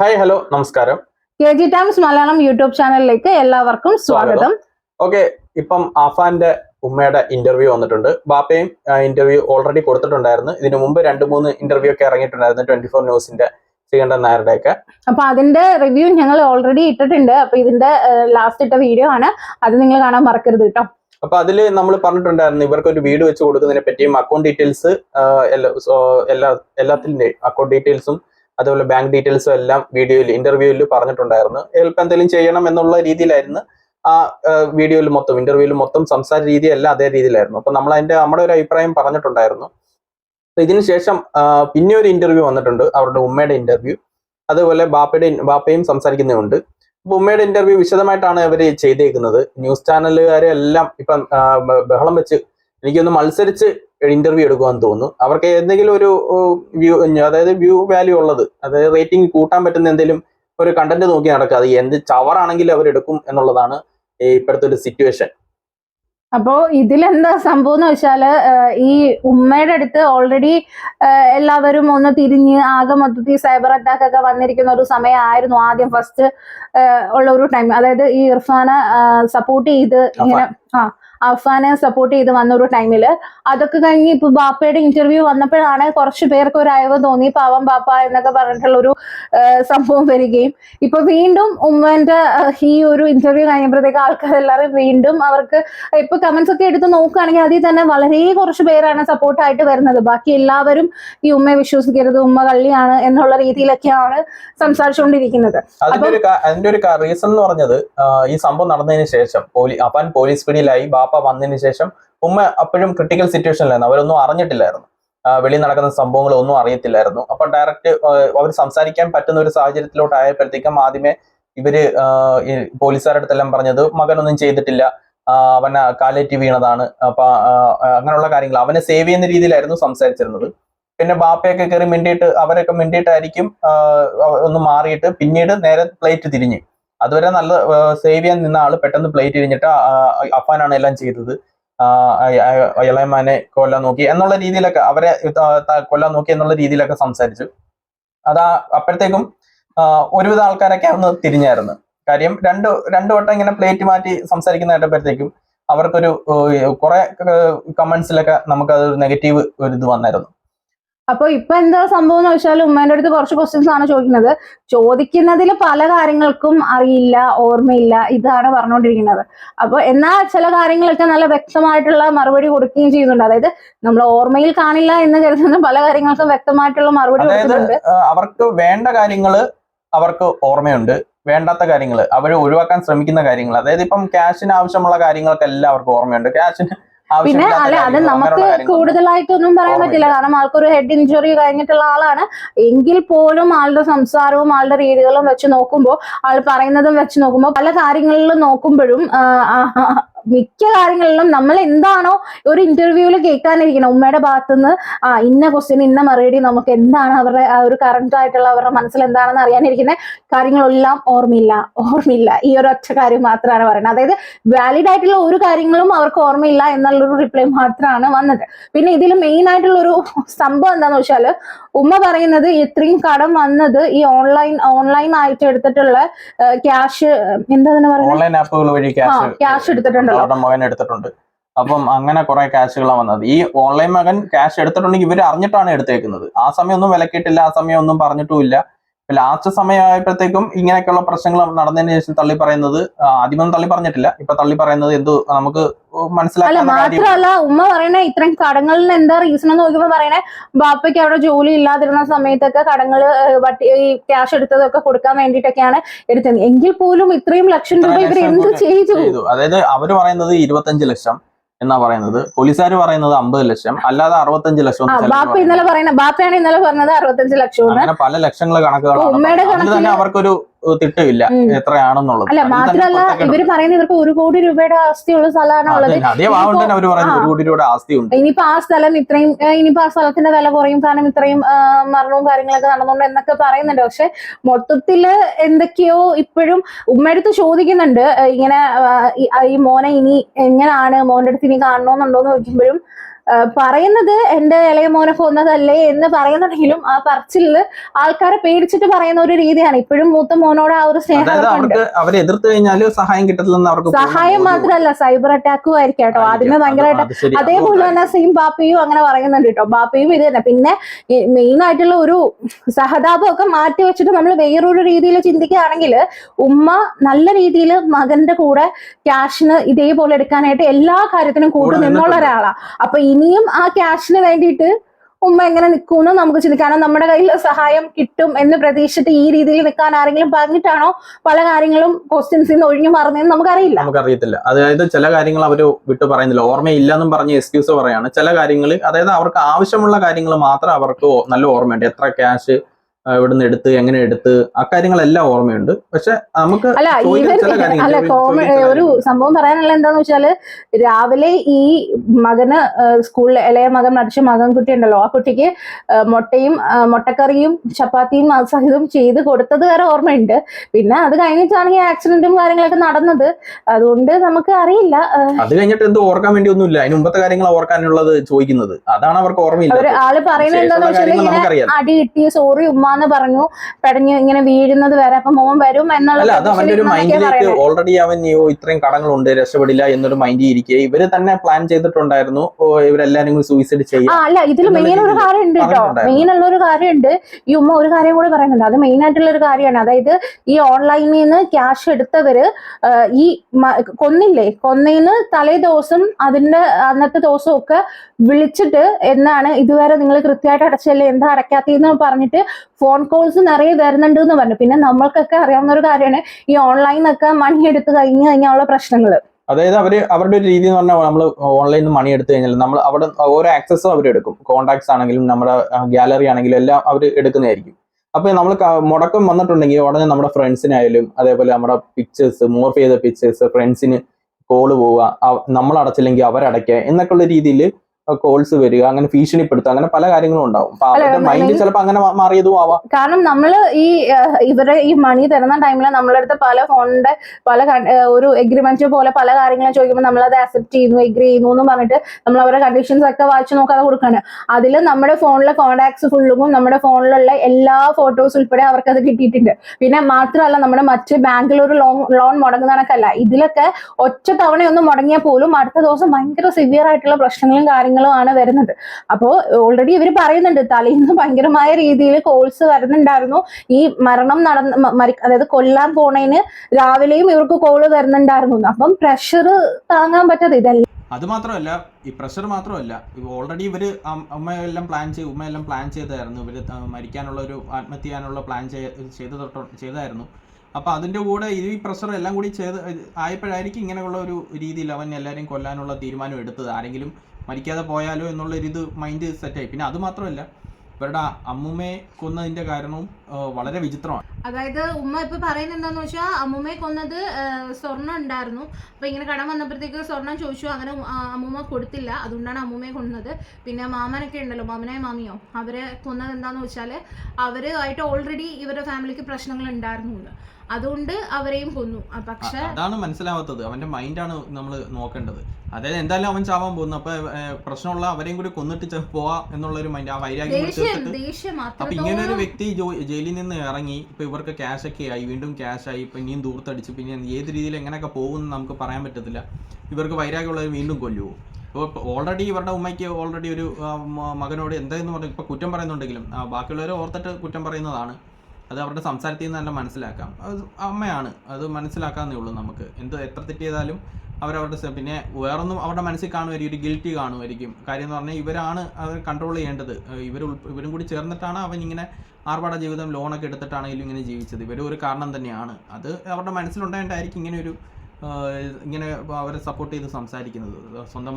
Hi hello നമസ്കാരം. K G Times Malayalam YouTube ചാനലിലേക്ക് എല്ലാവർക്കും സ്വാഗതം. ഓക്കെ ഇപ്പം ആഫാന്റെ ഉമ്മയുടെ ഇന്റർവ്യൂ വന്നിട്ടുണ്ട്. ബാപ്പയും ഇന്റർവ്യൂ ഓൾറെഡി കൊടുത്തിട്ടുണ്ടായിരുന്നു. ഇതിനു മുമ്പ് രണ്ട് മൂന്ന് ഇന്റർവ്യൂ ഒക്കെ ഇറങ്ങിയിട്ടുണ്ടായിരുന്നു. ട്വന്റി ഫോർ ന്യൂസിന്റെ ശ്രീകണ്ഠൻ നായരുടെ ഒക്കെ അപ്പൊ അതിന്റെ റിവ്യൂ ഞങ്ങൾ ഓൾറെഡി ഇട്ടിട്ടുണ്ട്. അപ്പൊ ഇതിന്റെ ലാസ്റ്റ് ഇട്ട വീഡിയോ ആണ്. അത് നിങ്ങൾ കാണാൻ മറക്കരുത് കേട്ടോ അപ്പൊ അതിൽ നമ്മൾ പറഞ്ഞിട്ടുണ്ടായിരുന്നു ഇവർക്ക് ഒരു വീട് വെച്ച് കൊടുക്കുന്നതിനെ പറ്റിയും അക്കൗണ്ട് ഡീറ്റെയിൽസ് എല്ലാ എല്ലാത്തിന്റെ അക്കൗണ്ട് ഡീറ്റെയിൽസും അതുപോലെ ബാങ്ക് ഡീറ്റെയിൽസും എല്ലാം വീഡിയോയിൽ ഇന്റർവ്യൂവിൽ പറഞ്ഞിട്ടുണ്ടായിരുന്നു. ഹെൽപ്പ് എന്തെങ്കിലും ചെയ്യണം എന്നുള്ള രീതിയിലായിരുന്നു. ആ വീഡിയോയിൽ മൊത്തം ഇന്റർവ്യൂവിൽ മൊത്തം സംസാര രീതി എല്ലാം അതേ രീതിയിലായിരുന്നു. അപ്പൊ നമ്മൾ അതിന്റെ നമ്മുടെ ഒരു അഭിപ്രായം പറഞ്ഞിട്ടുണ്ടായിരുന്നു. ഇതിനുശേഷം ശേഷം പിന്നെ ഒരു ഇന്റർവ്യൂ വന്നിട്ടുണ്ട്. അവരുടെ ഉമ്മയുടെ ഇന്റർവ്യൂ അതുപോലെ ബാപ്പയുടെ ബാപ്പയും സംസാരിക്കുന്നുണ്ട് അപ്പൊ ഉമ്മയുടെ ഇന്റർവ്യൂ വിശദമായിട്ടാണ് അവർ ചെയ്തേക്കുന്നത്. ന്യൂസ് ചാനലുകാരെ എല്ലാം ഇപ്പം ബഹളം വെച്ച് എനിക്കൊന്ന് മത്സരിച്ച് ഇന്റർവ്യൂ എടുക്കുവാന്ന് തോന്നുന്നു. അവർക്ക് എന്തെങ്കിലും ഒരു വ്യൂ അതായത് വ്യൂ വാല്യൂ ഉള്ളത് അതായത് റേറ്റിംഗ് കൂട്ടാൻ പറ്റുന്ന എന്തെങ്കിലും ഒരു കണ്ടന്റ് നോക്കി നടക്കുക. അത് എന്ത് ചവറാണെങ്കിലും അവരെടുക്കും എന്നുള്ളതാണ് ഇപ്പോഴത്തെ ഒരു സിറ്റുവേഷൻ അപ്പോ ഇതിലെന്താ സംഭവം എന്ന് വെച്ചാൽ ഈ ഉമ്മയുടെ അടുത്ത് ഓൾറെഡി എല്ലാവരും ഒന്ന് തിരിഞ്ഞ് ആകെ മൊത്തത്തിൽ സൈബർ അറ്റാക്ക് ഒക്കെ വന്നിരിക്കുന്ന ഒരു സമയമായിരുന്നു ആദ്യം ഫസ്റ്റ് ഉള്ള ഒരു ടൈം അതായത് ഈ ഇർഫാനെ സപ്പോർട്ട് ചെയ്ത് ഇങ്ങനെ ആ അഫാനെ സപ്പോർട്ട് ചെയ്ത് വന്ന ഒരു ടൈമിൽ അതൊക്കെ കഴിഞ്ഞ് ഇപ്പൊ ബാപ്പയുടെ ഇന്റർവ്യൂ വന്നപ്പോഴാണ് കുറച്ച് പേർക്ക് ഒരു അയവ് തോന്നി. പാവം ബാപ്പ എന്നൊക്കെ പറഞ്ഞിട്ടുള്ള ഒരു സംഭവം വരികയും. ഇപ്പൊ വീണ്ടും ഉമ്മന്റെ ഈ ഒരു ഇന്റർവ്യൂ കഴിഞ്ഞപ്പോഴത്തേക്ക് ആൾക്കാരെല്ലാവരും വീണ്ടും അവർക്ക് ഇപ്പൊ കമന്റ്സ് ഒക്കെ എടുത്ത് നോക്കുകയാണെങ്കിൽ അതിൽ തന്നെ വളരെ കുറച്ച് പേരാണ് സപ്പോർട്ടായിട്ട് വരുന്നത്. ബാക്കി എല്ലാവരും ഈ ഉമ്മയെ വിശ്വസിക്കരുത് ഉമ്മ കള്ളിയാണ് എന്നുള്ള രീതിയിലൊക്കെയാണ് സംസാരിച്ചുകൊണ്ടിരിക്കുന്നത്. അതിന്റെ ഒരു റീസൺ എന്ന് പറഞ്ഞത് ഈ സംഭവം നടന്നതിന് ശേഷം അപ്പാൻ പോലീസ് പിടിയിലായി ബാപ്പ വന്നതിന് ശേഷം ഉമ്മ അപ്പോഴും ക്രിട്ടിക്കൽ സിറ്റുവേഷനിലായിരുന്നു അവരൊന്നും അറിഞ്ഞിട്ടില്ലായിരുന്നു. വെളിയിൽ നടക്കുന്ന സംഭവങ്ങളൊന്നും അറിയത്തില്ലായിരുന്നു. അപ്പൊ ഡയറക്റ്റ് അവർ സംസാരിക്കാൻ പറ്റുന്ന ഒരു സാഹചര്യത്തിലോട്ട് ആയപ്പോഴത്തേക്കും ആദ്യമേ ഇവർ പോലീസുകാരുടെ അടുത്തെല്ലാം പറഞ്ഞത് മകനൊന്നും ചെയ്തിട്ടില്ല. അവനെ കാലേറ്റി വീണതാണ്. അപ്പൊ അങ്ങനെയുള്ള കാര്യങ്ങൾ. അവനെ സേവ് ചെയ്യുന്ന രീതിയിലായിരുന്നു സംസാരിച്ചിരുന്നത്. പിന്നെ ബാപ്പയൊക്കെ കയറി മിണ്ടിയിട്ട് അവരൊക്കെ മിണ്ടിയിട്ടായിരിക്കും ഒന്ന് മാറിയിട്ട് പിന്നീട് നേരെ പ്ലേറ്റ് തിരിഞ്ഞ്. അതുവരെ നല്ല സേവ് ചെയ്യാൻ നിന്ന ആൾ പെട്ടെന്ന് പ്ലേറ്റ് ഇരിഞ്ഞിട്ട് അഫാനാണ് എല്ലാം ചെയ്തത്. ഇളയമാനെ കൊല്ലാൻ നോക്കി എന്നുള്ള രീതിയിലൊക്കെ അവരെ കൊല്ലാൻ നോക്കി എന്നുള്ള രീതിയിലൊക്കെ സംസാരിച്ചു. അതാ അപ്പോഴത്തേക്കും ഒരുവിധ ആൾക്കാരൊക്കെ ഒന്ന് തിരിഞ്ഞായിരുന്നു. കാര്യം രണ്ട് രണ്ടു വട്ടം ഇങ്ങനെ പ്ലേറ്റ് മാറ്റി സംസാരിക്കുന്ന കേട്ടപ്പോഴത്തേക്കും അവർക്കൊരു കുറെ കമന്റ്സിലൊക്കെ അത് നെഗറ്റീവ് ഒരു ഇത് വന്നായിരുന്നു. അപ്പൊ ഇപ്പൊ എന്താ സംഭവം എന്ന് വെച്ചാൽ ഉമ്മേന്റെ അടുത്ത് കുറച്ച് ക്വസ്റ്റ്യൻസ് ആണ് ചോദിക്കുന്നത്. ചോദിക്കുന്നതിൽ പല കാര്യങ്ങൾക്കും അറിയില്ല ഓർമ്മയില്ല. ഇതാണ് പറഞ്ഞുകൊണ്ടിരിക്കുന്നത് അപ്പൊ എന്നാ ചില കാര്യങ്ങളൊക്കെ നല്ല വ്യക്തമായിട്ടുള്ള മറുപടി കൊടുക്കുകയും ചെയ്യുന്നുണ്ട്. അതായത് നമ്മൾ ഓർമ്മയിൽ കാണില്ല എന്ന് കരുതുന്ന പല കാര്യങ്ങൾക്കും വ്യക്തമായിട്ടുള്ള മറുപടി കൊടുക്കുന്നുണ്ട്. അവർക്ക് വേണ്ട കാര്യങ്ങൾ അവർക്ക് ഓർമ്മയുണ്ട്. വേണ്ടാത്ത കാര്യങ്ങൾ അവർ ഒഴിവാക്കാൻ ശ്രമിക്കുന്ന കാര്യങ്ങൾ അതായത് ഇപ്പം ക്യാഷിന് ആവശ്യമുള്ള കാര്യങ്ങൾക്കെല്ലാം അവർക്ക് ഓർമ്മയുണ്ട്. ക്യാഷിന് പിന്നെ അല്ലെ അത് നമുക്ക് കൂടുതലായിട്ടൊന്നും പറയാൻ പറ്റില്ല. കാരണം ആൾക്കൊരു ഹെഡ് ഇഞ്ചുറി കഴിഞ്ഞിട്ടുള്ള ആളാണ്. എങ്കിൽ പോലും ആളുടെ സംസാരവും ആളുടെ രീതികളും വെച്ച് നോക്കുമ്പോൾ ആൾ പറയുന്നതും വെച്ച് നോക്കുമ്പോൾ പല കാര്യങ്ങളിലും നോക്കുമ്പോഴും മിക്ക കാര്യങ്ങളിലും നമ്മൾ എന്താണോ ഒരു ഇന്റർവ്യൂവിൽ കേൾക്കാനിരിക്കണം. ഉമ്മയുടെ ഭാഗത്തുനിന്ന് ആ ഇന്ന ക്വസ്റ്റ്യൻ ഇന്ന മറുപടി നമുക്ക് എന്താണ് അവരുടെ ആ ഒരു കറണ്ട് ആയിട്ടുള്ള അവരുടെ മനസ്സിൽ എന്താണെന്ന് അറിയാനിരിക്കുന്ന കാര്യങ്ങളെല്ലാം ഓർമ്മയില്ല. ഓർമ്മയില്ല. ഈ ഒരു ഒറ്റ കാര്യം മാത്രമാണ് പറയുന്നത്. അതായത് വാലിഡ് ആയിട്ടുള്ള ഒരു കാര്യങ്ങളും അവർക്ക് ഓർമ്മയില്ല എന്നുള്ളൊരു റിപ്ലൈ മാത്രമാണ് വന്നത്. പിന്നെ ഇതിൽ മെയിൻ ആയിട്ടുള്ള ഒരു സംഭവം എന്താണെന്ന് വെച്ചാൽ ഉമ്മ പറയുന്നത് ഇത്രയും കടം വന്നത് ഈ ഓൺലൈൻ ഓൺലൈൻ ആയിട്ട് എടുത്തിട്ടുള്ള ക്യാഷ് എന്താ പറയുക ക്യാഷ് എടുത്തിട്ടുണ്ടല്ലോ അവരുടെ മകൻ എടുത്തിട്ടുണ്ട്. അപ്പം അങ്ങനെ കുറെ ക്യാഷുകളാണ് വന്നത്. ഈ ഓൺലൈൻ മകൻ ക്യാഷ് എടുത്തിട്ടുണ്ടെങ്കിൽ ഇവർ അറിഞ്ഞിട്ടാണ് എടുത്തേക്കുന്നത്. ആ സമയം ഒന്നും വിലക്കിയിട്ടില്ല ആ സമയം ഒന്നും പറഞ്ഞിട്ടുമില്ല ലാസ്റ്റ് സമയമായപ്പോഴത്തേക്കും ഇങ്ങനെയൊക്കെയുള്ള പ്രശ്നങ്ങൾ നടന്നതിന് ശേഷം തള്ളി പറയുന്നത് ആദ്യമൊന്നും തള്ളി പറഞ്ഞിട്ടില്ല. ഇപ്പൊ തള്ളി പറയുന്നത് എന്തോ നമുക്ക് കാര്യം. മാത്രല്ല ഉമ്മ പറയണ ഇത്രയും കടങ്ങളിൽ എന്താ റീസൺ എന്ന് നോക്കുമ്പോ പറയണേ ബാപ്പയ്ക്ക് അവിടെ ജോലി ഇല്ലാതിരുന്ന സമയത്തൊക്കെ കടങ്ങൾ ഈ ക്യാഷ് എടുത്തതൊക്കെ കൊടുക്കാൻ വേണ്ടിട്ടൊക്കെയാണ് എടുത്തത്. എങ്കിൽ പോലും ഇത്രയും ലക്ഷം രൂപ ഇവർ എന്ത് ചെയ്തു. അതായത് അവർ പറയുന്നത് ഇരുപത്തഞ്ച് ലക്ഷം. എന്നാ പറയുന്നത്? പോലീസുകാർ പറയുന്നത് അമ്പത് ലക്ഷം അല്ലാതെ അറുപത്തഞ്ച് ലക്ഷം ബാപ്പ ഇന്നലെ പറയുന്നത്. ബാപ്പയാണ് ഇന്നലെ പറഞ്ഞത് അറുപത്തഞ്ച് ലക്ഷം അങ്ങനെ പല ലക്ഷങ്ങൾ കണക്കുകളാണ്. അവർക്കൊരു. തിട്ടമില്ല. എത്രയാണെന്നുള്ളത്. അല്ല മാത്രമല്ല ഇവർ പറയുന്നത് ഇവർക്ക് ഒരു കോടി രൂപയുടെ ആസ്തിയുള്ള സ്ഥലമാണ്. ആ, ഉള്ളത്. അതേ ഭാഗം തന്നെ അവർ പറയുന്നത്. ഒരു കോടി രൂപയുടെ ആസ്തി ഉണ്ട് ഇനിയിപ്പോ ആ സ്ഥലം ഇത്രയും ഇനിയിപ്പോ ആ സ്ഥലത്തിന്റെ വില കുറയും കാരണം ഇത്രയും മരണവും കാര്യങ്ങളൊക്കെ നടന്നുകൊണ്ട് എന്നൊക്കെ പറയുന്നുണ്ട്. പക്ഷെ മൊത്തത്തിൽ എന്തൊക്കെയോ ഇപ്പോഴും ഉമ്മയടുത്ത് ചോദിക്കുന്നുണ്ട്. ഇങ്ങനെ ഈ- മോനെ ഇനി എങ്ങനാണ് മോന്റെ അടുത്ത് ഇനി കാണണമെന്നുണ്ടോ എന്ന് ചോദിക്കുമ്പോഴും പറയുന്നത് എന്റെ ഇളയ മോനെ പോകുന്നതല്ലേ എന്ന് പറയുന്നുണ്ടെങ്കിലും ആ പറച്ചിലിൽ ആൾക്കാരെ പേടിച്ചിട്ട് പറയുന്ന ഒരു രീതിയാണ്. ഇപ്പോഴും മൂത്ത മോനോട് ആ ഒരു സ്നേഹം അവരെ എതിർത്ത് കഴിഞ്ഞാൽ സഹായം കിട്ടത്തില്ലെന്ന് അവർക്ക് സഹായം. മാത്രമല്ല സൈബർ അറ്റാക്കും ആയിരിക്കും കേട്ടോ. ആയിരിക്കാം. ഭയങ്കരമായിട്ട് അതേപോലെ തന്നെ സെയിം ബാപ്പയും അങ്ങനെ പറയുന്നുണ്ട് കേട്ടോ. ബാപ്പയും ഇത് തന്നെ. പിന്നെ മെയിൻ ആയിട്ടുള്ള ഒരു സഹതാപം ഒക്കെ മാറ്റി വെച്ചിട്ട് നമ്മൾ വേറൊരു രീതിയിൽ ചിന്തിക്കുകയാണെങ്കിൽ ഉമ്മ നല്ല രീതിയിൽ മകന്റെ കൂടെ ക്യാഷിന് ഇതേപോലെ എടുക്കാനായിട്ട് എല്ലാ കാര്യത്തിനും കൂടെ നിന്നുള്ള ഒരാളാണ് അപ്പൊ അപ്പൊ ഇനിയും ആ ക്യാഷിന് വേണ്ടിയിട്ട് ഉമ്മ എങ്ങനെ നിൽക്കുമെന്ന് നമുക്ക് ചിന്തിക്കാം കാരണം നമ്മുടെ കയ്യിൽ സഹായം കിട്ടും എന്ന് പ്രതീക്ഷിച്ചിട്ട് ഈ രീതിയിൽ നിൽക്കാൻ ആരെങ്കിലും പറഞ്ഞിട്ടാണോ പല കാര്യങ്ങളും ക്വസ്റ്റ്യൻസിൽ നിന്ന് ഒഴിഞ്ഞു മാറുന്നതെന്ന് നമുക്കറിയില്ല. നമുക്കറിയത്തില്ല. അതായത് ചില കാര്യങ്ങൾ അവർ വിട്ടു പറയുന്നില്ല. ഓർമ്മയില്ലെന്നും പറഞ്ഞ് എക്സ്ക്യൂസ് പറയാണ് ചില കാര്യങ്ങൾ അതായത് അവർക്ക് ആവശ്യമുള്ള കാര്യങ്ങൾ മാത്രം അവർക്ക് നല്ല ഓർമ്മയുണ്ട്. എത്ര ക്യാഷ് ഇവിടുന്ന് എടുത്ത് എങ്ങനെ എടുത്ത് അക്കാര്യങ്ങളെല്ലാം ഓർമ്മയുണ്ട്. പക്ഷെ നമുക്ക് അല്ല ഈവൻ അല്ല ഒരു സംഭവം പറയാനുള്ള എന്താന്ന് വെച്ചാൽ രാവിലെ ഈ മകന് സ്കൂളിലെ ഇളയ മകൻ നടിച്ച മകൻ കുട്ടി ഉണ്ടല്ലോ ആ കുട്ടിക്ക് മുട്ടയും മുട്ടക്കറിയും ചപ്പാത്തിയും സഹിതം ചെയ്ത് കൊടുത്തത് വരെ ഓർമ്മയുണ്ട്. പിന്നെ അത് കഴിഞ്ഞിട്ടാണെങ്കിൽ ആക്സിഡന്റും കാര്യങ്ങളൊക്കെ നടന്നത്. അതുകൊണ്ട് നമുക്ക് അറിയില്ല അത് കഴിഞ്ഞിട്ട് എന്ത് ഓർക്കാൻ വേണ്ടി ഒന്നുമില്ല അതിന് മുമ്പത്തെ കാര്യങ്ങൾ ഓർക്കാനുള്ളത് ചോദിക്കുന്നത്. അതാണ് അവർക്ക് ഓർമ്മയില്ല. ആൾ പറയുന്നത് എന്താണെന്ന് വെച്ചാൽ അടി കിട്ടി സോറി ഉമ്മ എന്ന് പറഞ്ഞു. പെടഞ്ഞ് ഇങ്ങനെ വീഴുന്നത് വരെ അപ്പൊ മോൻ വരും എന്നുള്ള അല്ല അത് അവന്റെ ഒരു പ്രതീക്ഷയിൽ മൈൻഡിലേക്ക് പറയുന്നത്. ഓൾറെഡി അവൻ ഇത്രയും കടങ്ങളുണ്ട് രക്ഷപ്പെടില്ല എന്നൊരു മൈൻഡിൽ ഇരിക്കുക ഇവർ തന്നെ പ്ലാൻ ചെയ്തിട്ടുണ്ടായിരുന്നു ഇവരെല്ലാരും കൂടി സൂയിസൈഡ് ആ അല്ല ഇതിൽ മെയിൻ ഒരു കാര്യം ഉണ്ട് കേട്ടോ. മെയിൻ ഉള്ള ഒരു കാര്യമുണ്ട്. ഈ ഉമ്മ ഒരു കാര്യം കൂടെ പറയുന്നുണ്ട്. അത് മെയിൻ ആയിട്ടുള്ള ഒരു കാര്യമാണ്. അതായത് ഈ ഓൺലൈനിൽ നിന്ന് ക്യാഷ് എടുത്തവര് ഈ കൊന്നില്ലേ? കൊന്നതിന് തലേ ദിവസം അതിന്റെ അന്നത്തെ ദിവസം ഒക്കെ വിളിച്ചിട്ട് എന്നാണ് ഇതുവരെ നിങ്ങൾ കൃത്യമായിട്ട് അടച്ചല്ലേ എന്താ അടയ്ക്കാത്തതെന്ന് പറഞ്ഞിട്ട് ഫോൺ കോൾസ് നിറയെ വരുന്നുണ്ട് എന്ന് പറഞ്ഞു. പിന്നെ നമ്മൾക്കൊക്കെ അറിയാവുന്ന ഒരു കാര്യമാണ് ഈ ഓൺലൈനൊക്കെ മണി എടുത്ത് കഴിഞ്ഞു കഴിഞ്ഞാലുള്ള പ്രശ്നങ്ങൾ അതായത് അവർ അവരുടെ ഒരു രീതി എന്ന് പറഞ്ഞാൽ നമ്മൾ ഓൺലൈനിൽ നിന്ന് മണി എടുത്തു കഴിഞ്ഞാൽ നമ്മൾ അവിടെ ഓരോ ആക്സസും അവർ എടുക്കും. കോൺടാക്ട്സ് ആണെങ്കിലും നമ്മുടെ ഗാലറി ആണെങ്കിലും എല്ലാം അവർ എടുക്കുന്നതായിരിക്കും. അപ്പൊ നമ്മൾ മുടക്കം വന്നിട്ടുണ്ടെങ്കിൽ ഉടനെ നമ്മുടെ ഫ്രണ്ട്സിനായാലും അതേപോലെ നമ്മുടെ പിക്ചേഴ്സ് മോർഫ് ചെയ്ത പിക്ചേഴ്സ് ഫ്രണ്ട്സിന് കോൾ പോവുക നമ്മൾ അടച്ചില്ലെങ്കിൽ അവരടയ്ക്കുക എന്നൊക്കെയുള്ള രീതിയിൽ കോൾസ് വരിക അങ്ങനെ ഭീഷണിപ്പെടുത്തുക അങ്ങനെ പല കാര്യങ്ങളും ഉണ്ടാവും. അപ്പൊ അവരുടെ മൈൻഡ് ചിലപ്പോ ചിലപ്പോൾ അങ്ങനെ മാറിയതും ആവാം. കാരണം നമ്മൾ ഈ ഇവരെ ഈ മണി തരുന്ന ടൈമിൽ നമ്മളെ അടുത്ത് പല ഫോണിന്റെ പല ഒരു എഗ്രിമെന്റ് പോലെ പല കാര്യങ്ങളും ചോദിക്കുമ്പോൾ നമ്മൾ അത് അക്സെപ്റ്റ് ചെയ്യുന്നു എഗ്രി ചെയ്യുന്നു എന്ന് പറഞ്ഞിട്ട് നമ്മൾ അവരുടെ കണ്ടീഷൻസ് ഒക്കെ വായിച്ച് നോക്കാതെ കൊടുക്കാണ്. അതിൽ നമ്മുടെ ഫോണിലെ കോണ്ടാക്ട്സ് ഫുള്ളും നമ്മുടെ ഫോണിലുള്ള എല്ലാ ഫോട്ടോസ് ഉൾപ്പെടെ അവർക്ക് അത് കിട്ടിയിട്ടുണ്ട്. പിന്നെ മാത്രമല്ല നമ്മുടെ മറ്റ് ബാങ്കിൽ ഒരു ലോൺ ലോൺ മുടങ്ങുന്ന കണക്കല്ല ഇതിലൊക്കെ ഒറ്റ തവണയൊന്നും മുടങ്ങിയാൽ പോലും അടുത്ത ദിവസം ഭയങ്കര സിവിയർ ആയിട്ടുള്ള പ്രശ്നങ്ങളും കാര്യങ്ങളും ആണ് വരുന്നത്. അപ്പോൾ ഓൾറെഡി ഇവർ പറയുന്നുണ്ട് തലേന്ന് ഭയങ്കരമായ രീതിയിൽ കോൾസ് വരുന്നുണ്ടായിരുന്നു. ഈ മരണം നടന്ന അതായത് കൊല്ലാൻ പോണേന് രാവിലെയും ഇവർക്ക് കോൾ വരുന്നുണ്ടായിരുന്നു. അപ്പം പ്രഷർ താങ്ങാൻ പറ്റാതെ ഇതല്ല അത് മാത്രമല്ല ഈ പ്രഷർ മാത്രമല്ല ഓൾറെഡി ഇവർ അമ്മയെല്ലാം പ്ലാൻ ചെയ്ത് ഉമ്മയെല്ലാം പ്ലാൻ ചെയ്തായിരുന്നു. ഇവർ മരിക്കാനുള്ള ഒരു ആത്മഹത്യ ചെയ്യാനുള്ള പ്ലാൻ ചെയ്ത് തൊട്ട് ചെയ്തായിരുന്നു. അപ്പൊ അതിന്റെ കൂടെ ഈ പ്രഷർ എല്ലാം കൂടി ചെയ്ത് ആയപ്പോഴായിരിക്കും ഇങ്ങനെയുള്ള ഒരു രീതിയിൽ അവൻ എല്ലാവരെയും കൊല്ലാനുള്ള തീരുമാനം എടുത്തത്. ആരെങ്കിലും മരിക്കാതെ പോയാലോ എന്നുള്ള ഒരു ഇത് മൈൻഡ് സെറ്റായി പിന്നെ അത് മാത്രമല്ല ഇവരുടെ അമ്മുമ്മയെ കൊന്നതിന്റെ കാരണവും വളരെ വിചിത്രമാണ്. അതായത് ഉമ്മ ഇപ്പൊ പറയുന്നത് എന്താന്ന് വെച്ചാൽ അമ്മൂമ്മയെ കൊന്നത് സ്വർണം ഉണ്ടായിരുന്നു. അപ്പൊ ഇങ്ങനെ കടം വന്നപ്പോഴത്തേക്ക് സ്വർണം ചോദിച്ചു. അങ്ങനെ അമ്മുമ്മ കൊടുത്തില്ല. അതുകൊണ്ടാണ് അമ്മൂമ്മയെ കൊന്നത്. പിന്നെ മാമനൊക്കെ ഉണ്ടല്ലോ മാമനായ മാമിയോ? അവരെ കൊന്നത് എന്താന്ന് വെച്ചാൽ അവർ ആയിട്ട് ഓൾറെഡി ഇവരുടെ ഫാമിലിക്ക് പ്രശ്നങ്ങൾ ഉണ്ടായിരുന്നു അതുകൊണ്ട് അവരെയും കൊന്നു. പക്ഷെ അതാണ് മനസ്സിലാവാത്തത്. അവന്റെ മൈൻഡാണ് നമ്മൾ നോക്കേണ്ടത്. അതായത് എന്തായാലും അവൻ ചാവാൻ പോകുന്നു. അപ്പൊ പ്രശ്നമുള്ള അവരെയും കൂടി കൊന്നിട്ട് പോവാ എന്നുള്ള ഒരു മൈൻഡ് ആ വൈരാഗ്യം അപ്പൊ ഇങ്ങനെ ഒരു വ്യക്തി ജയിലിൽ നിന്ന് ഇറങ്ങി ഇപ്പൊ ഇവർക്ക് ക്യാഷ് ഒക്കെ ആയി വീണ്ടും ക്യാഷ് ആയി ഇപ്പൊ ഇനിയും ദൂർത്തടിച്ച് പിന്നെ ഏത് രീതിയിൽ എങ്ങനെയൊക്കെ പോകുമെന്ന് നമുക്ക് പറയാൻ പറ്റത്തില്ല. ഇവർക്ക് വൈരാഗ്യമുള്ളവർ വീണ്ടും കൊല്ലുവോ? ഇപ്പോൾ ഓൾറെഡി ഇവരുടെ ഉമ്മയ്ക്ക് ഓൾറെഡി ഒരു മകനോട് എന്തായെന്ന് പറഞ്ഞു ഇപ്പൊ കുറ്റം പറയുന്നുണ്ടെങ്കിലും ബാക്കിയുള്ളവരെ ഓർത്തിട്ട് കുറ്റം പറയുന്നതാണ്. അത് അവരുടെ സംസാരത്തിൽ നിന്ന് തന്നെ മനസ്സിലാക്കാം. അത് അമ്മയാണ്. അത് മനസ്സിലാക്കാന്നേ ഉള്ളൂ നമുക്ക്. എന്ത് എത്ര തെറ്റ് ചെയ്താലും അവരവരുടെ പിന്നെ വേറൊന്നും അവരുടെ മനസ്സിൽ കാണുമായിരിക്കും ഒരു ഗിൽറ്റി കാണുമായിരിക്കും. കാര്യം എന്ന് പറഞ്ഞാൽ ഇവരാണ് അത് കൺട്രോൾ ചെയ്യേണ്ടത്. ഇവർ ഇവരും കൂടി ചേർന്നിട്ടാണ് അവൻ ഇങ്ങനെ ആർഭാട ജീവിതം ലോണൊക്കെ എടുത്തിട്ടാണെങ്കിലും ഇങ്ങനെ ജീവിച്ചത്. ഇവരും ഒരു കാരണം തന്നെയാണ്. അത് അവരുടെ മനസ്സിലുണ്ടായിട്ടായിരിക്കും ഇങ്ങനെ ഒരു ഇങ്ങനെ അവരെ സപ്പോർട്ട് ചെയ്ത് സംസാരിക്കുന്നത്. സ്വന്തം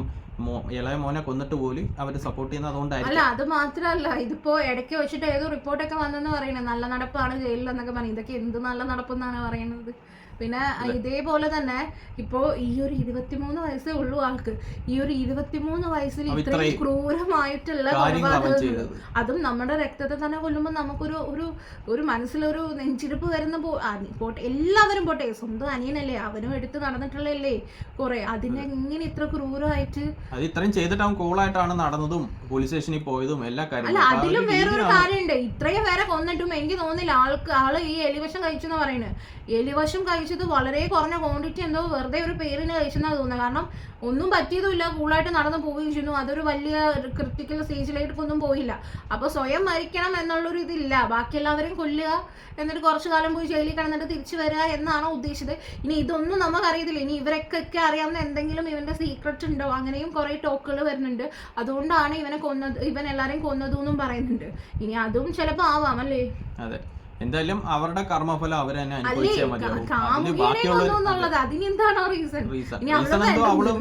ഇളയ മോനെ കൊന്നിട്ട് പോലും അവരെ സപ്പോർട്ട് ചെയ്യുന്നത് അല്ല അത് മാത്രമല്ല ഇതിപ്പോ ഇടയ്ക്ക് വെച്ചിട്ട് ഏതോ റിപ്പോർട്ടൊക്കെ വന്നെന്ന് പറയുന്നത് നല്ല നടപ്പാണ് ജയിലിൽ എന്നൊക്കെ പറയും ഇതൊക്കെ എന്ത് നല്ല നടപ്പെന്നാണ് പറയുന്നത്? പിന്നെ ഇതേപോലെ തന്നെ ഇപ്പോ ഈ ഒരു ഇരുപത്തിമൂന്ന് വയസ്സേ ഉള്ളൂ ആൾക്ക്. ഈ ഒരു ഇരുപത്തിമൂന്ന് വയസ്സിൽ ഇത്രയും ക്രൂരമായിട്ടുള്ള കൊലപാതകങ്ങൾ അതും നമ്മുടെ രക്തത്തെ തന്നെ കൊല്ലുമ്പോൾ നമുക്കൊരു ഒരു ഒരു മനസ്സിലൊരു നെഞ്ചിരിപ്പ് വരുന്ന പോ പോട്ടെ എല്ലാവരും പോട്ടെ സ്വന്തം അനിയനല്ലേ അവനും എടുത്ത് നടന്നിട്ടുള്ളല്ലേ കുറെ. അതിനെ എങ്ങനെ ഇത്ര ക്രൂരമായിട്ട് അത് ഇത്രയും ചെയ്തിട്ട് അവൻ കൂളായിട്ടാണ് നടന്നതും പോലീസ് സ്റ്റേഷനിൽ പോയതും എല്ലാ കാര്യങ്ങളും. അല്ല അതിലും വേറൊരു. കാര്യമുണ്ട്. ഇത്രയും പേരെ കൊന്നിട്ടും എനിക്ക് തോന്നുന്നില്ല ആൾക്ക് ആൾ ഈ എലിവശം കഴിച്ചെന്ന് പറയുന്നത് എലിവശം കഴിച്ചത് വളരെ കുറഞ്ഞ ക്വാണ്ടിറ്റി എന്തോ വെറുതെ ഒരു പേരിന് കഴിച്ചെന്നാണ് തോന്നുന്നത്. കാരണം ഒന്നും പറ്റിയതുമില്ല കൂളായിട്ട് നടന്നു പോവുകയും ചെയ്യുന്നു. അതൊരു വലിയ ക്രിട്ടിക്കൽ സ്റ്റേജിലേക്കൊന്നും പോയില്ല. അപ്പൊ സ്വയം മരിക്കണം എന്നുള്ളൊരു ഇതില്ല. ബാക്കി എല്ലാവരെയും കൊല്ലുക എന്നിട്ട് കുറച്ചു കാലം പോയി ജയിലിൽ കിടന്നിട്ട് തിരിച്ചു വരിക എന്നാണോ ഉദ്ദേശിച്ചത്. ഇനി ഇതൊന്നും നമുക്കറിയത്തില്ല. ഇനി ഇവരൊക്കെ അറിയാവുന്ന എന്തെങ്കിലും ഇവന്റെ സീക്രട്ട് ഉണ്ടോ? അങ്ങനെയും കുറെ ടോക്കുകൾ വരുന്നുണ്ട്. അതുകൊണ്ടാണ് ഇവനെ കൊന്നത് ഇവൻ എല്ലാരെയും കൊന്നതെന്നും പറയുന്നുണ്ട്. ഇനി അതും ചിലപ്പോ ആവാം അല്ലേ? അതെ. എന്തായാലും അവരുടെ കർമ്മഫലം അവർ തന്നെ അല്ലേ അനുഭവിച്ചാൽ മതിയാവും അവളും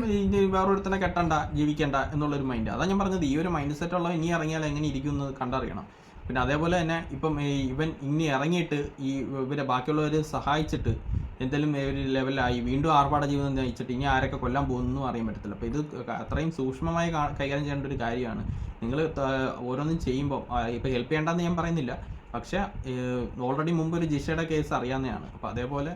വേറൊരുത്തനെ കെട്ടണ്ട ജീവിക്കണ്ട എന്നുള്ളൊരു മൈൻഡ് അതാ ഞാൻ പറഞ്ഞത് ഈ ഒരു മൈൻഡ് സെറ്റ് ഉള്ള ഇനി ഇറങ്ങിയാൽ എങ്ങനെ ഇരിക്കും എന്ന് കണ്ടറിയണം. പിന്നെ അതേപോലെ തന്നെ ഇപ്പം ഇവൻ ഇനി ഇറങ്ങിയിട്ട് ഈ ഇവരെ ബാക്കിയുള്ളവർ സഹായിച്ചിട്ട് എന്തെങ്കിലും ഒരു ലെവലായി വീണ്ടും ആർഭാട ജീവിതം നയിച്ചിട്ട് ഇനി ആരൊക്കെ കൊല്ലാൻ പോകുന്നു അറിയാൻ പറ്റത്തില്ല. അപ്പോൾ ഇത് അത്രയും സൂക്ഷ്മമായി കൈകാര്യം ചെയ്യേണ്ട ഒരു കാര്യമാണ്. നിങ്ങൾ ഓരോന്നും ചെയ്യുമ്പോൾ ഇപ്പോൾ ഹെൽപ്പ് ചെയ്യേണ്ടെന്ന് ഞാൻ പറയുന്നില്ല. പക്ഷെ ഓൾറെഡി മുമ്പ് ഒരു ജിഷയുടെ കേസ് അറിയാവുന്നതാണ്. അപ്പൊ അതേപോലെ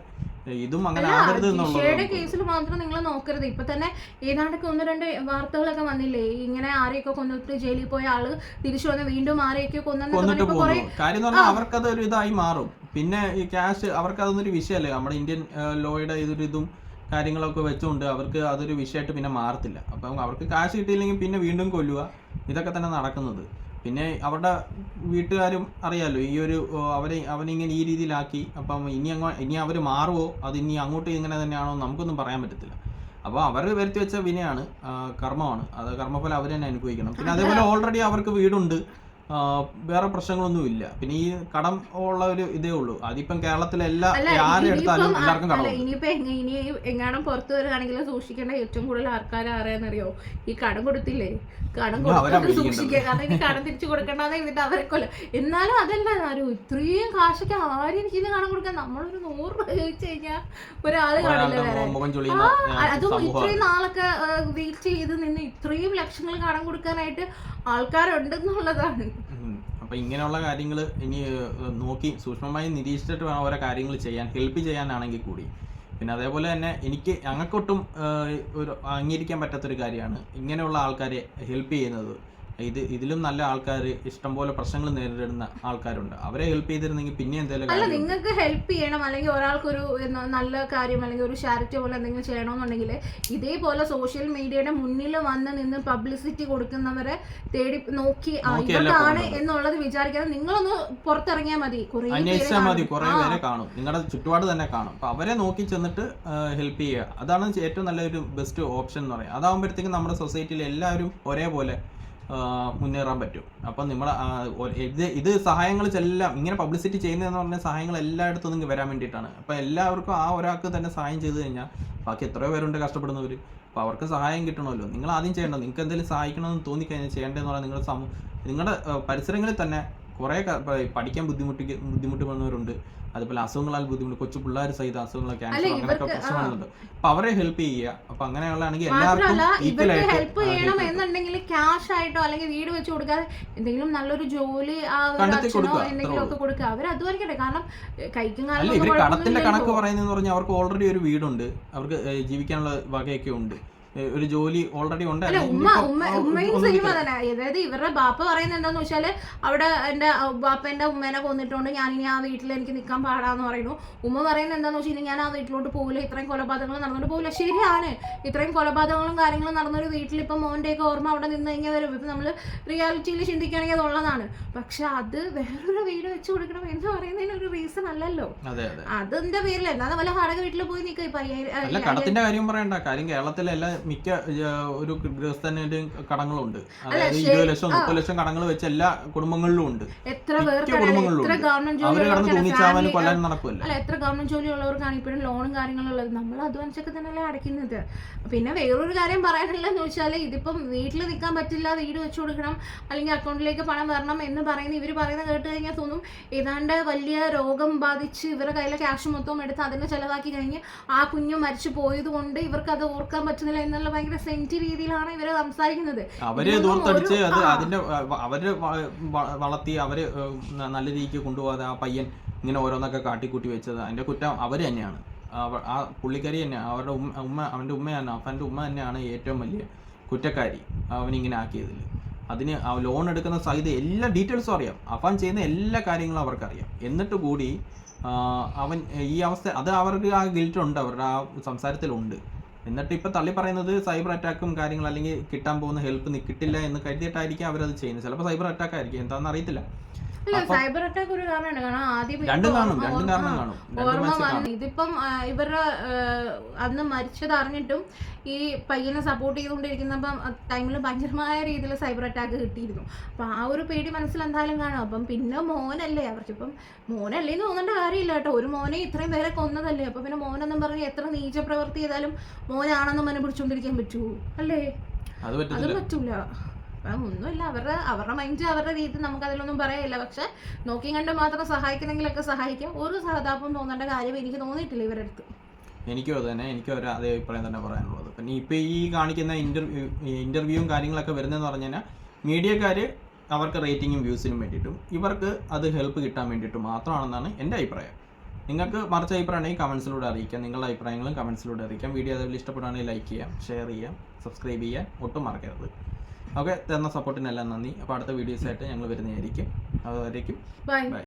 ഇതും അങ്ങനെ ആകരുത് ജിഷയുടെ കേസിൽ മാത്രം നിങ്ങൾ നോക്കരുത്. ഇപ്പൊ തന്നെ ഏതാണ്ടൊക്കെ ഒന്ന് രണ്ട് വാർത്തകളൊക്കെ വന്നില്ലേ? ഇങ്ങനെ ആരെയൊക്കെ കൊന്നിട്ട് ജയിലിൽ പോയ ആൾ തിരിച്ചു വന്ന് വീണ്ടും ആരെയൊക്കെ കൊന്നിട്ട് പോകുന്നു കാര്യം പറഞ്ഞാൽ അവർക്കത് ഒരു ഇതായി മാറും. പിന്നെ ഈ ക്യാഷ് അവർക്ക് അതൊന്നൊരു വിഷയമല്ലേ നമ്മുടെ ഇന്ത്യൻ ലോയുടെ ഇതൊരു ഇതും കാര്യങ്ങളൊക്കെ വെച്ചുകൊണ്ട് അവർക്ക് അതൊരു വിഷയമായിട്ട് പിന്നെ മാറത്തില്ല. അപ്പം അവർക്ക് കാശ് കിട്ടിയില്ലെങ്കിൽ പിന്നെ വീണ്ടും കൊല്ലുക. ഇതൊക്കെ തന്നെ നടക്കുന്നത്. പിന്നെ അവരുടെ വീട്ടുകാരും അറിയാലോ ഈ ഒരു അവരെ അവനിങ്ങനെ ഈ രീതിയിലാക്കി. അപ്പം ഇനി അങ്ങോ ഇനി അവർ മാറുമോ അത് ഇനി അങ്ങോട്ട് ഇങ്ങനെ തന്നെയാണോ നമുക്കൊന്നും പറയാൻ പറ്റത്തില്ല. അപ്പോൾ അവർ വരുത്തി വെച്ച വിനയാണ് കർമ്മമാണ്. അത് കർമ്മഫലം അവർ തന്നെ അനുഭവിക്കണം. പിന്നെ അതേപോലെ ഓൾറെഡി അവർക്ക് വീടുണ്ട്. വേറെ പ്രശ്നങ്ങളൊന്നും ഇല്ല പിന്നെ ഈ കടം ഉള്ള ഒരു ഇതേ ഉള്ളൂ. അതിപ്പം കേരളത്തിലെ എല്ലാ അല്ല എടുത്താലും എല്ലാവർക്കും കടം ഇനിയിപ്പോ ഇനി എങ്ങാനും പുറത്തു വരികയാണെങ്കിൽ സൂക്ഷിക്കേണ്ട ഏറ്റവും കൂടുതൽ ആൾക്കാർ ആരെയെന്നറിയോ ഈ കടം കൊടുത്തില്ലേ? കടം അവരാ സൂക്ഷിക്കുക കാരണം ഇനി കടം തിരിച്ചു കൊടുക്കണ്ടെന്ന് എന്നിട്ട് അവരെ കൊല്ല. എന്നാലും അതല്ല ആരും ഇത്രയും കാശൊക്കെ ആരും ഇത് കടം കൊടുക്കാൻ നമ്മളൊരു നൂറ് രൂപ ചോദിച്ചു കഴിഞ്ഞാൽ ഒരാൾ കാണില്ല വേറെ അതും ഇത്രയും നാളൊക്കെ വെയിറ്റ് ചെയ്ത് നിന്ന് ഇത്രയും ലക്ഷങ്ങൾ കടം കൊടുക്കാനായിട്ട് ആൾക്കാരുണ്ടെന്നുള്ളതാണ്. അപ്പൊ ഇങ്ങനെയുള്ള കാര്യങ്ങൾ ഇനി നോക്കി സൂക്ഷ്മമായി നിരീക്ഷിച്ചിട്ട് വേണം ഓരോ കാര്യങ്ങൾ ചെയ്യാൻ ഹെൽപ്പ് ചെയ്യാനാണെങ്കിൽ കൂടി. പിന്നെ അതേപോലെ തന്നെ എനിക്ക് ഞങ്ങൾക്കൊട്ടും ഒരു അംഗീകരിക്കാൻ പറ്റാത്തൊരു കാര്യമാണ് ഇങ്ങനെയുള്ള ആൾക്കാരെ ഹെൽപ്പ് ചെയ്യുന്നത്. ഇത് ഇതിലും നല്ല ആൾക്കാർ ഇഷ്ടം പോലെ പ്രശ്നങ്ങൾ നേരിടുന്ന ആൾക്കാരുണ്ട്. അവരെ ഹെൽപ്പ് ചെയ്തിരുന്നെങ്കിൽ പിന്നെ എന്തെങ്കിലും അല്ല നിങ്ങൾക്ക് ഹെൽപ്പ് ചെയ്യണം. അല്ലെങ്കിൽ ഒരാൾക്കൊരു നല്ല കാര്യം അല്ലെങ്കിൽ ഒരു ചാരിറ്റി പോലെ എന്തെങ്കിലും ചെയ്യണമെന്നുണ്ടെങ്കിൽ ഇതേപോലെ സോഷ്യൽ മീഡിയയുടെ മുന്നിൽ വന്ന് നിന്ന് പബ്ലിസിറ്റി കൊടുക്കുന്നവരെ തേടി നോക്കി ആണ് ഇവർക്കാണ് എന്നുള്ളത് വിചാരിക്കാതെ നിങ്ങളൊന്ന് പുറത്തിറങ്ങിയാൽ മതി. അന്വേഷിച്ചാൽ മതി. കുറെ. പേരെ കാണും. നിങ്ങളുടെ ചുറ്റുപാട് തന്നെ കാണും. അപ്പൊ അവരെ നോക്കി ചെന്നിട്ട് ഹെൽപ്പ് ചെയ്യുക. അതാണ് ഏറ്റവും നല്ലൊരു ബെസ്റ്റ് ഓപ്ഷൻ എന്ന് പറയുന്നത് അതാകുമ്പോഴത്തേക്കും നമ്മുടെ സൊസൈറ്റിയിൽ എല്ലാവരും ഒരേപോലെ മുന്നേറാൻ പറ്റും. അപ്പം നമ്മൾ ഇത് ഇത് സഹായങ്ങൾ എല്ലാം ഇങ്ങനെ പബ്ലിസിറ്റി ചെയ്യുന്നതെന്ന് പറഞ്ഞാൽ സഹായങ്ങൾ എല്ലായിടത്തും നിങ്ങൾക്ക് വരാൻ വേണ്ടിയിട്ടാണ്. അപ്പം എല്ലാവർക്കും ആ ഒരാൾക്ക് തന്നെ സഹായം ചെയ്തു കഴിഞ്ഞാൽ ബാക്കി എത്രയോ പേരുണ്ട് കഷ്ടപ്പെടുന്നവർ അപ്പോൾ അവർക്ക് സഹായം കിട്ടണമല്ലോ. നിങ്ങൾ ആദ്യം ചെയ്യേണ്ടത് നിങ്ങൾക്ക് എന്തെങ്കിലും സഹായിക്കണമെന്ന് തോന്നിക്കഴിഞ്ഞാൽ ചെയ്യേണ്ടതെന്ന് പറഞ്ഞാൽ നിങ്ങളുടെ സമൂഹം നിങ്ങളുടെ പരിസരങ്ങളിൽ തന്നെ കുറേ പഠിക്കാൻ ബുദ്ധിമുട്ട് ബുദ്ധിമുട്ടി ബുദ്ധിമുട്ടുന്നവരുണ്ട് അതുപോലെ അസുഖങ്ങളാൽ ബുദ്ധിമുട്ട് കൊച്ചു പിള്ളേർ സഹിത അസുഖങ്ങൾ ക്യാൻസർ അങ്ങനെയൊക്കെ ഇവർക്ക് പ്രശ്നം അപ്പൊ അവരെ ഹെൽപ്പ് ചെയ്യുക. അപ്പൊ അങ്ങനെയുള്ളതാണെങ്കിൽ എല്ലാവർക്കും ഹെൽപ്പ് ചെയ്യണം എന്നുണ്ടെങ്കിൽ ക്യാഷ് ആയിട്ടോ അല്ലെങ്കിൽ വീട് വെച്ച് കൊടുക്കാതെ എന്തെങ്കിലും നല്ലൊരു ജോലി എന്തെങ്കിലും ഒക്കെ കൊടുക്കുക. അവർ അതുവരെ കാരണം കാലം കടത്തിന്റെ കണക്ക് പറയുന്നതെന്ന് പറഞ്ഞാൽ അവർക്ക് ഓൾറെഡി ഒരു വീടുണ്ട്. അവർക്ക് ജീവിക്കാനുള്ള വകയൊക്കെ ഉണ്ട്. ഒരു ജോലി ഓൾറെഡി ഉണ്ട്. ഉമ്മയും സെയിം അതന്നെ അതായത് ഇവരുടെ ബാപ്പ പറയുന്നത് എന്താന്ന് വെച്ചാൽ അവിടെ എന്റെ ബാപ്പന്റെ ഉമ്മേനെ കൊന്നിട്ടുണ്ട് ഞാൻ ഇനി ആ വീട്ടിൽ എനിക്ക് നിൽക്കാൻ പാടാന്ന് പറയുന്നു. ഉമ്മ പറയുന്നത് എന്താന്ന് വെച്ചാൽ ഞാൻ ആ വീട്ടിലോട്ട് പോകില്ല ഇത്രയും കൊലപാതകങ്ങൾ നടന്നിട്ട് പോകില്ല ശരിയാണ്. ഇത്രയും കൊലപാതകങ്ങളും കാര്യങ്ങളും നടന്നൊരു വീട്ടിൽ ഇപ്പം മോന്റെയൊക്കെ ഓർമ്മ അവിടെ നിന്ന് കഴിഞ്ഞാൽ വരും. ഇപ്പം നമ്മൾ റിയാലിറ്റിയിൽ ചിന്തിക്കുകയാണെങ്കിൽ അതുള്ളതാണ്. പക്ഷെ അത് വേറൊരു വീട് വെച്ച് കൊടുക്കണം എന്ന് പറയുന്നതിന് ഒരു റീസൺ അല്ലല്ലോ. അതെ അതെ. അതിന്റെ പേരിൽ എന്നാ വല്ല വാടക വീട്ടിൽ പോയി നിൽക്കുക കടത്തിന്റെ കാര്യം പറയണ്ട. കാര്യം കേരളത്തിലെ എല്ലാ മിക്ക ഒരു ഗൃഹസ്ഥന്റെയും കടങ്ങളുണ്ട്. അതായത് ഇരുപത് ലക്ഷം. മുപ്പത് ലക്ഷം കടങ്ങൾ വെച്ച എല്ലാ കുടുംബങ്ങളിലും ഉണ്ട്. എത്ര കുടുംബങ്ങളിലും എത്ര. ഗവൺമെന്റ് അവർ കടന്ന് തൂങ്ങിച്ചാവാനും കൊല്ലാനും നടക്കുമല്ല അല്ല എത്ര ഗവൺമെന്റ് ജോലി ഉള്ളവർക്കാണ് ഇപ്പോഴും ലോണും കാര്യങ്ങളും ഉള്ളത്? നമ്മൾ അധ്വാനിച്ചൊക്കെ തന്നെയല്ലേ അടയ്ക്കുന്നത്. പിന്നെ വേറൊരു കാര്യം പറയാനുള്ളതെന്ന് വെച്ചാൽ ഇതിപ്പം വീട്ടിൽ നിൽക്കാൻ പറ്റില്ല വീട് വെച്ചു കൊടുക്കണം അല്ലെങ്കിൽ അക്കൗണ്ടിലേക്ക് പണം വരണം എന്ന് പറയുന്ന ഇവർ പറയുന്നത് കേട്ട് കഴിഞ്ഞാൽ തോന്നും ഏതാണ്ട് വലിയ രോഗം ബാധിച്ച് ഇവരുടെ കയ്യിലെ ക്യാഷ് മൊത്തം എടുത്ത് അതിനെ ചെലവാക്കി കഴിഞ്ഞ് ആ കുഞ്ഞു മരിച്ചു പോയത് കൊണ്ട് ഇവർക്ക് അത് ഓർക്കാൻ പറ്റുന്നില്ല എന്നുള്ള ഭയങ്കര സെന്റി രീതിയിലാണ് ഇവർ സംസാരിക്കുന്നത്. അവർ ദൂർത്തടിച്ച് അത് അതിന്റെ അവർ വളർത്തി അവർ നല്ല രീതിക്ക് കൊണ്ടുപോകാതെ ആ പയ്യൻ ഇങ്ങനെ ഓരോന്നൊക്കെ കാട്ടിക്കൂട്ടി വെച്ചത്. അതിന്റെ കുറ്റം അവർ തന്നെയാണ്. ആ പുള്ളിക്കാരി തന്നെ അവരുടെ ഉമ്മ ഉമ്മ അവന്റെ ഉമ്മയാണ് അഫാന്റെ ഉമ്മ തന്നെയാണ് ഏറ്റവും വലിയ കുറ്റക്കാരി അവനിങ്ങനെ ആക്കിയതിൽ അതിന് ആ ലോൺ എടുക്കുന്ന സഹിത എല്ലാ ഡീറ്റെയിൽസും അറിയാം. അഫാൻ ചെയ്യുന്ന എല്ലാ കാര്യങ്ങളും അവർക്കറിയാം. എന്നിട്ട് കൂടി അവൻ ഈ അവസ്ഥ അത് അവർക്ക് ആ ഗിൽറ്റ് ഉണ്ട് അവരുടെ ആ സംസാരത്തിലുണ്ട്. എന്നിട്ട് ഇപ്പം തള്ളി പറയുന്നത് സൈബർ അറ്റാക്കും കാര്യങ്ങൾ അല്ലെങ്കിൽ കിട്ടാൻ പോകുന്ന ഹെൽപ്പ് കിട്ടില്ല എന്ന് കരുതിയിട്ടായിരിക്കും അവരത് ചെയ്യുന്നത്. ചിലപ്പോൾ സൈബർ അറ്റാക്ക് ആയിരിക്കും എന്താണെന്ന് അറിയത്തില്ല. സൈബർ അറ്റാക്ക് ഒരു കാരണമാണ്. കാരണം ആദ്യം ഓർമ്മ- വന്നു ഇതിപ്പം ഇവരുടെ അന്ന് മരിച്ചത് അറിഞ്ഞിട്ടും ഈ പയ്യനെ സപ്പോർട്ട് ചെയ്തുകൊണ്ടിരിക്കുന്നപ്പം ടൈമിൽ ഭയങ്കരമായ രീതിയിൽ സൈബർ അറ്റാക്ക് കിട്ടിയിരുന്നു. അപ്പം ആ ഒരു പേടി മനസ്സിൽ എന്തായാലും കാണും. അപ്പം പിന്നെ മോനല്ലേ അവർക്കിപ്പം മോനല്ലേ എന്ന് തോന്നേണ്ട കാര്യമില്ല കേട്ടോ. ഒരു മോനെ ഇത്രയും പേരെ കൊന്നതല്ലേ. അപ്പം പിന്നെ മോനെന്നും പറഞ്ഞ് എത്ര നീച പ്രവൃത്തി ചെയ്താലും മോനാണെന്നും മനം പിടിച്ചോണ്ടിരിക്കാൻ പറ്റുമോ അല്ലേ? അത് പറ്റൂല. അപ്പം ഒന്നുമില്ല. അവരുടെ അവരുടെ മൈൻഡ് അവരുടെ രീതി നമുക്ക് അതിലൊന്നും പറയില്ല പക്ഷെ നോക്കി കണ്ട് മാത്രം സഹായിക്കണമെങ്കിലൊക്കെ സഹായിക്കും. ഒരു സഹതാപം തോന്നേണ്ട കാര്യം എനിക്ക് തോന്നിയിട്ടില്ല ഇവരുടെ അടുത്ത് എനിക്കും അത് തന്നെ. എനിക്കും ഒരു അതേ അഭിപ്രായം തന്നെ പറയാനുള്ളത്. പിന്നെ ഇപ്പോൾ ഈ കാണിക്കുന്ന ഇന്റർവ്യൂ ഇന്റർവ്യൂവും കാര്യങ്ങളൊക്കെ വരുന്നതെന്ന് പറഞ്ഞു കഴിഞ്ഞാൽ മീഡിയക്കാർ അവർക്ക് റേറ്റിങ്ങും വ്യൂസിനും വേണ്ടിയിട്ടും ഇവർക്ക് അത് ഹെൽപ്പ് കിട്ടാൻ വേണ്ടിയിട്ട് മാത്രമാണെന്നാണ് എന്റെ അഭിപ്രായം. നിങ്ങൾക്ക് മറിച്ച് അഭിപ്രായം ഉണ്ടെങ്കിൽ കമൻസിലൂടെ അറിയിക്കാം. നിങ്ങളുടെ അഭിപ്രായങ്ങളും കമൻസിലൂടെ അറിയിക്കാം. വീഡിയോ അതേപോലെ ഇഷ്ടപ്പെടുകയാണെങ്കിൽ ലൈക്ക് ചെയ്യാം ഷെയർ ചെയ്യാം സബ്സ്ക്രൈബ് ചെയ്യാൻ ഒട്ടും മറക്കരുത്. ഓക്കെ തന്ന സപ്പോർട്ടിനെല്ലാം നന്ദി. അപ്പോൾ അടുത്ത വീഡിയോസായിട്ട് ഞങ്ങൾ വരുന്നതായിരിക്കും. അതുവരേക്കും ബൈ ബൈ